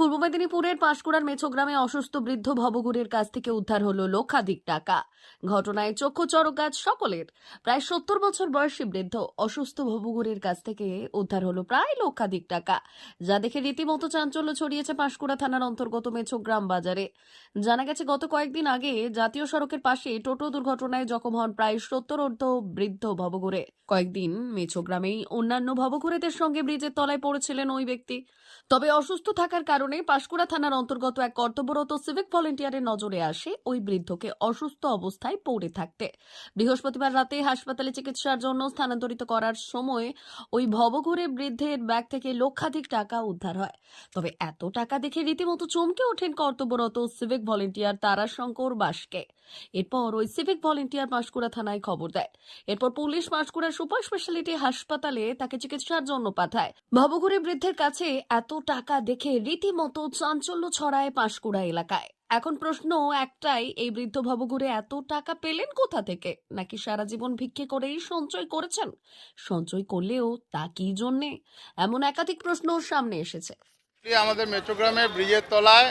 পূর্ব মেদিনীপুরের পাঁশকুড়ার মেছোগ্রামে অসুস্থ বৃদ্ধ ভবঘুরের কাছ থেকে উদ্ধার হলো লক্ষাধিক টাকা। ঘটনায় চক্ষু চরকাজ সকলের। প্রায় সত্তর বছর বয়সী বৃদ্ধ অসুস্থ ভবঘুরের কাছ থেকে উদ্ধার হলো প্রায় লক্ষাধিক টাকা, যা দেখে রীতিমতো চাঞ্চল্য ছড়িয়েছে পাঁশকুড়া থানার অন্তর্গত মেছোগ্রাম বাজারে। জানা গেছে, গত কয়েকদিন আগে জাতীয় সড়কের পাশে টোটো দুর্ঘটনায় জখম হন প্রায় সত্তর অর্ধ বৃদ্ধ ভবঘুরে। কয়েকদিন মেছোগ্রামেই অন্যান্য ভবঘুরেদের সঙ্গে ব্রিজের তলায় পড়েছিলেন ওই ব্যক্তি। তবে অসুস্থ থাকার কারণে পাঁশকুড়া থানার অন্তর্গত এক কর্তব্যরত সিভিক ভলেন্টিয়ারের নজরে আসে ওই বৃদ্ধকে অসুস্থ অবস্থায় পড়ে থাকতে। বৃহস্পতিবার রাতে হাসপাতালে চিকিৎসার জন্য স্থানান্তরিত করার সময় ওই ভবঘুরে বৃদ্ধের ব্যাগ থেকে লক্ষাধিক টাকা উদ্ধার হয়। তবে এত টাকা দেখে রীতিমতো চমকে ওঠেন কর্তব্যরত সিভিক ভলেন্টিয়ার তারাশঙ্কর বাসকে। এরপর ওই সিভিক ভলেন্টিয়ার পাঁশকুড়া থানায় খবর দেয়। এরপর পুলিশ পাঁশকুড়া সুপার স্পেশালিটি হাসপাতালে তাকে চিকিৎসার জন্য পাঠায়। ভবঘুরে বৃদ্ধের কাছে এত টাকা দেখে রীতিমতো চাঞ্চল্য ছড়ায় পাঁশকুড়া এলাকায়। এখন প্রশ্ন একটাই, এই বৃদ্ধ ভবঘুরে এত টাকা পেলেন কোথা থেকে? নাকি সারা জীবন ভিক্ষে করেই সঞ্চয় করেছেন? সঞ্চয় করলেও তা কি জন্যে? এমন একাধিক প্রশ্ন সামনে এসেছে। আমাদের মেচোগ্রামে ব্রিজের তলায়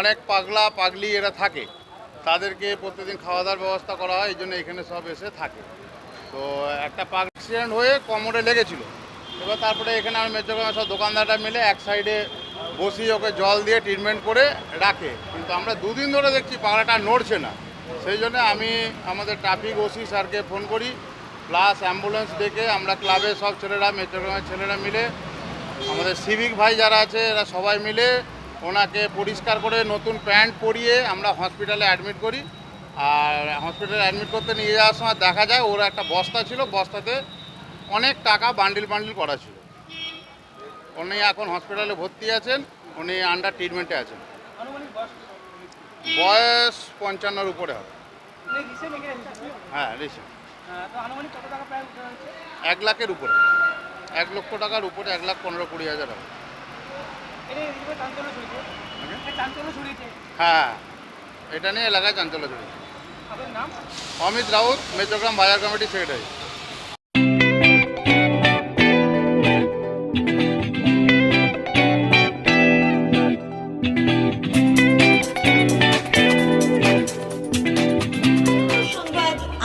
অনেক পাগলা পাগলি এরা থাকে। তাদেরকে প্রতিদিন খাওয়া দাওয়ার ব্যবস্থা করা হয়, এই জন্য এখানে সব এসে থাকে। তো একটা পাগ অ্যাক্সিডেন্ট হয়ে কোমরে লেগেছিল। এবার তারপরে এখানে আমার মেচোগ্রামে সব দোকানদাররা মিলে এক সাইডে বসিয়ে ওকে জল দিয়ে ট্রিটমেন্ট করে রাখে। কিন্তু আমরা দুদিন ধরে দেখছি পাগলাটা নড়ছে না। সেই জন্য আমি আমাদের ট্রাফিক ওসি স্যারকে ফোন করি প্লাস অ্যাম্বুলেন্স ডেকে আমরা ক্লাবের সব ছেলেরা মেচোগ্রামের ছেলেরা মিলে, আমাদের সিভিক ভাই যারা আছে, এরা সবাই মিলে ওনাকে পরিষ্কার করে নতুন প্যান্ট পরিয়ে আমরা হসপিটালে অ্যাডমিট করি। আর হসপিটালে অ্যাডমিট করতে নিয়ে যাওয়ার সময় দেখা যায়, ওর একটা বস্তা ছিল, বস্তাতে অনেক টাকা বান্ডিল বান্ডিল করা ছিল। উনি এখন হসপিটালে ভর্তি আছেন, উনি আন্ডার ট্রিটমেন্টে আছেন। বয়স পঞ্চান্নর উপরে হবে। হ্যাঁ রিসেন্ট এক লাখের উপরে। এক লক্ষ টাকার উপরে এক লাখ পনেরো কুড়ি হাজার হবে। হ্যাঁ এটা নিয়ে এলাকায় চাঞ্চল্য চলেছে অমিত রাউত মেচোগ্রাম বাজার কমিটি সেক্রেটারি